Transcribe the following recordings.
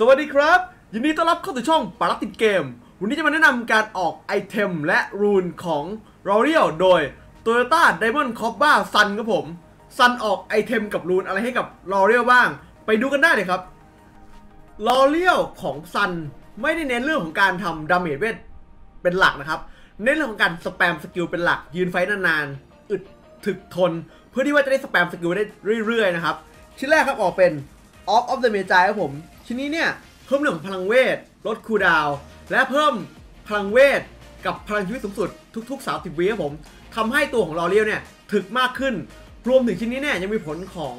สวัสดีครับ ยินดีต้อนรับเข้าสู่ช่องปารักติดเกม วันนี้จะมาแนะนำการออกไอเทมและรูนของ r o r e a l โดย Toyota Diamond c o b b a Sun ครับผม Sun ออกไอเทมกับรูนอะไรให้กับ r o r e a l บ้าง ไปดูกันได้เลยครับ r o r e a l ของ Sun ไม่ได้เน้นเรื่องของการทำดาเมจเวทเป็นหลักนะครับ เน้นเรื่องของการสแปมสกิลเป็นหลัก ยืนไฟนานๆอึดถึกทน เพื่อที่ว่าจะได้สแปมสกิลได้เรื่อยๆนะครับชิ้นแรกครับออกเป็น Off of the Magi ครับผม ชิ้นนี้เนี่ยเพิ่มเรื่องของพลังเวทลดคูลดาว และเพิ่มพลังเวทกับพลังชีวิตสูงสุดทุก ๆ 30 วิครับผมทำให้ตัวของลอเรียลเนี่ยถึกมากขึ้น รวมถึงชิ้นนี้เนี่ยยังมีผลของ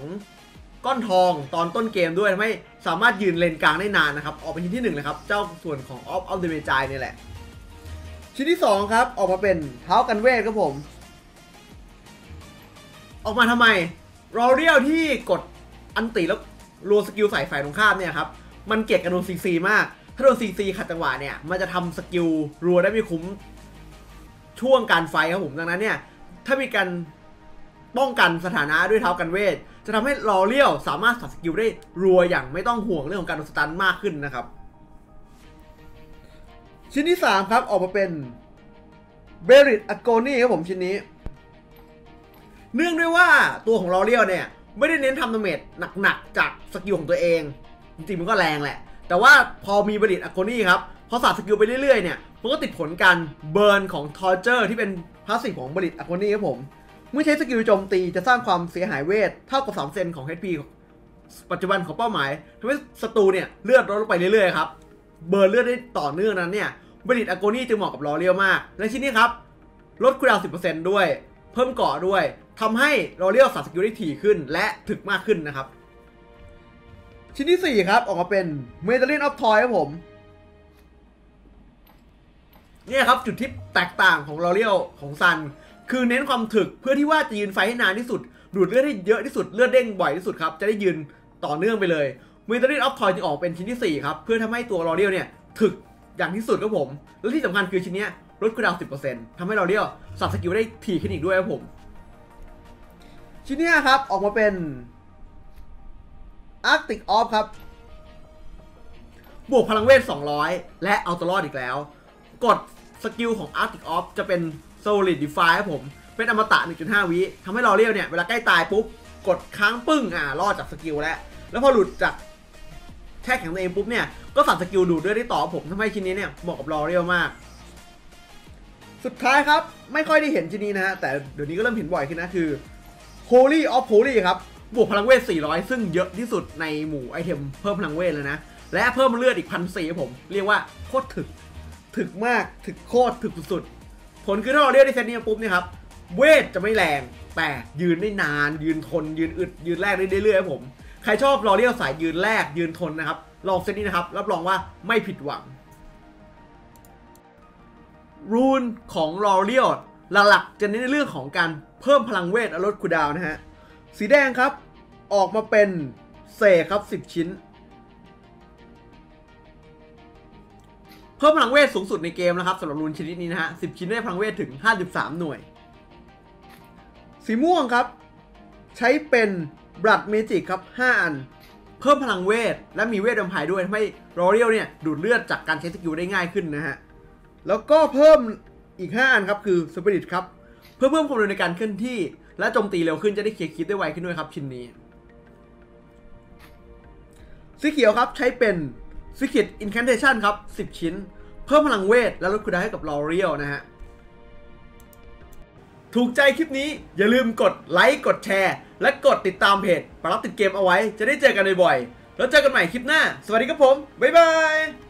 ก้อนทองตอนต้นเกมด้วยทำให้สามารถยืนเลนกลางได้นานนะครับ ออกเป็นชิ้นที่1เลยครับเจ้าส่วนของ Off of the Magi เนี่ยแหละ ชิ้นที่ 2 ครับ ออกมาเป็นเท้ากันเวทครับผม ออกมาทำไมรอเรียลที่กดอันติแล้ว รัวสกิลใส่ฝ่ายตรงข้ามเนี่ยครับ มันเกลียดกันโดนซีซีมาก ถ้าโดนซีซีขัดจังหวะเนี่ย มันจะทำสกิลรัวได้ไม่คุ้มช่วงการไฟครับผม ดังนั้นเนี่ย ถ้ามีการป้องกันสถานะด้วยเท้ากันเวท จะทำให้ลอเรียลสามารถสับสกิลได้รัวอย่างไม่ต้องห่วงเรื่องของการโดนสตันมากขึ้นนะครับ ชิ้นที่ 3 ครับออกมาเป็นเบริตอโกนี่ครับผมชิ้นนี้ เนื่องด้วยว่าตัวของลอเรียลเนี่ย ไม่ได้เน้นทำดาเมจหนักๆจากสกิลของตัวเอง จริงๆมันก็แรงแหละ แต่ว่าพอมีบริตอโกนี่ครับ พอสาดสกิลไปเรื่อยๆเนี่ยมันก็ติดผลการเบิร์นของทอร์เจอร์ที่เป็นพาสซีฟของบริตอโกนี่ครับผม เมื่อใช้สกิลโจมตีจะสร้างความเสียหายเวทเท่ากับ3เซนของ HP ปัจจุบันของเป้าหมายทำให้ศัตรูเนี่ยเลือดลดลงไปเรื่อยๆครับเบิร์นเลือดได้ต่อเนื่องนั้นเนี่ยบริตอโกนี่จึงเหมาะกับลอเรียลมาก และชิ้นนี้ครับลดคูลดาวน์10%ด้วย เพิ่มเกาะด้วย ทำให้เราเรียกสับสกิลได้ถี่ขึ้นและถึกมากขึ้นนะครับ ชิ้นที่ 4 ครับ ออกมาเป็น m e d a l l i o n of Toy ครับผมเนี่ยครับจุดที่แตกต่างของเรเรียลของซัน คือเน้นความถึกเพื่อที่ว่าจะยืนไฟให้นานที่สุด ดูดเลือดให้เยอะที่สุดเลือดเด้งบ่อยที่สุดครับ จะได้ยืนต่อเนื่องไปเลย m e d a l l i o n of Toy จึงออกเป็นชิ้นที่ 4 ครับ เพื่อทำให้ตัวเรเรียลเนี่ยถึกอย่างที่สุดครับผม และที่สำคัญคือชิ้นเนี้ยลดคูลดาวน์10%ทำให้เราเรียกสับสกิลได้ถี่ขึ้นอีกด้วยครับผม ชิ้นนี้ครับออกมาเป็น Arctic Off ครับ บวกพลังเวท 200 และเอาตัวรอดอีกแล้ว กดสกิลของ Arctic Off จะเป็น Solidify ครับผม เป็นอมตะ 1.5 วิทำให้เราเรียกเนี่ย เวลาใกล้ตายปุ๊บ กดค้างปึ้ง อ่ารอดจากสกิลแล้ว แล้วพอหลุดจากแช่แข็งตัวเองปุ๊บเนี่ย ก็สั่งสกิลดูดด้วยได้ต่อผมทำให้ชิ้นนี้เนี่ยเหมาะกับลอเรียลมาก สุดท้ายครับ ไม่ค่อยได้เห็นชิ้นนี้นะฮะ แต่เดี๋ยวนี้ก็เริ่มเห็นบ่อยขึ้นนะคือ Holy of Holy ครับบวกพลังเวท 400 ซึ่งเยอะที่สุดในหมู่ไอเทมเพิ่มพลังเวทเลยนะ และเพิ่มเลือดอีกพันสี่ผม เรียกว่าโคตรถึก ถึกมาก ถึกโคตรถึกสุดๆ ผลคือถ้าเราเรียกได้เซตนี้ปุ๊บเนี่ยครับ เวทจะไม่แรง แต่ยืนได้นาน ยืนทน ยืนอึด ยืนแรกได้เรื่อยๆครับผม ใครชอบรอเรียกสายยืนแรก ยืนทนนะครับ ลองเซตนี้นะครับ รับรองว่าไม่ผิดหวัง รูนของลอเรียล หลักๆจะเน้นในเรื่องของการเพิ่มพลังเวทและลดคูดาวนะฮะ สีแดงครับ ออกมาเป็นเซครับ 10 ชิ้น เพิ่มพลังเวทสูงสุดในเกมนะครับสำหรับรูนชนิดนี้นะฮะ 10 ชิ้นได้พลังเวทถึง 53 หน่วย สีม่วงครับ ใช้เป็นบลัดเมจิกครับ 5 อัน เพิ่มพลังเวท และมีเวทดมพายด้วยทำให้รอเรียลเนี่ยดูดเลือดจากการใช้สกิลได้ง่ายขึ้นนะฮะแล้วก็เพิ่ม อีก 5 อันครับคือสปิริตครับ เพื่อเพิ่มความเร็วในการเคลื่อนที่ และโจมตีเร็วขึ้นจะได้เคลียร์คลิปได้ไวขึ้นด้วยครับชิ้นนี้ สีเขียวครับใช้เป็น Secret Incantation ครับ 10 ชิ้น เพิ่มพลังเวท และลดคูลดาวให้กับลอเรียลนะฮะ ถูกใจคลิปนี้อย่าลืมกดไลค์กดแชร์ และกดติดตามเพจปรับติดเกมเอาไว้ จะได้เจอกันบ่อยๆแล้วเจอกันใหม่คลิปหน้า สวัสดีครับผม บ๊ายบาย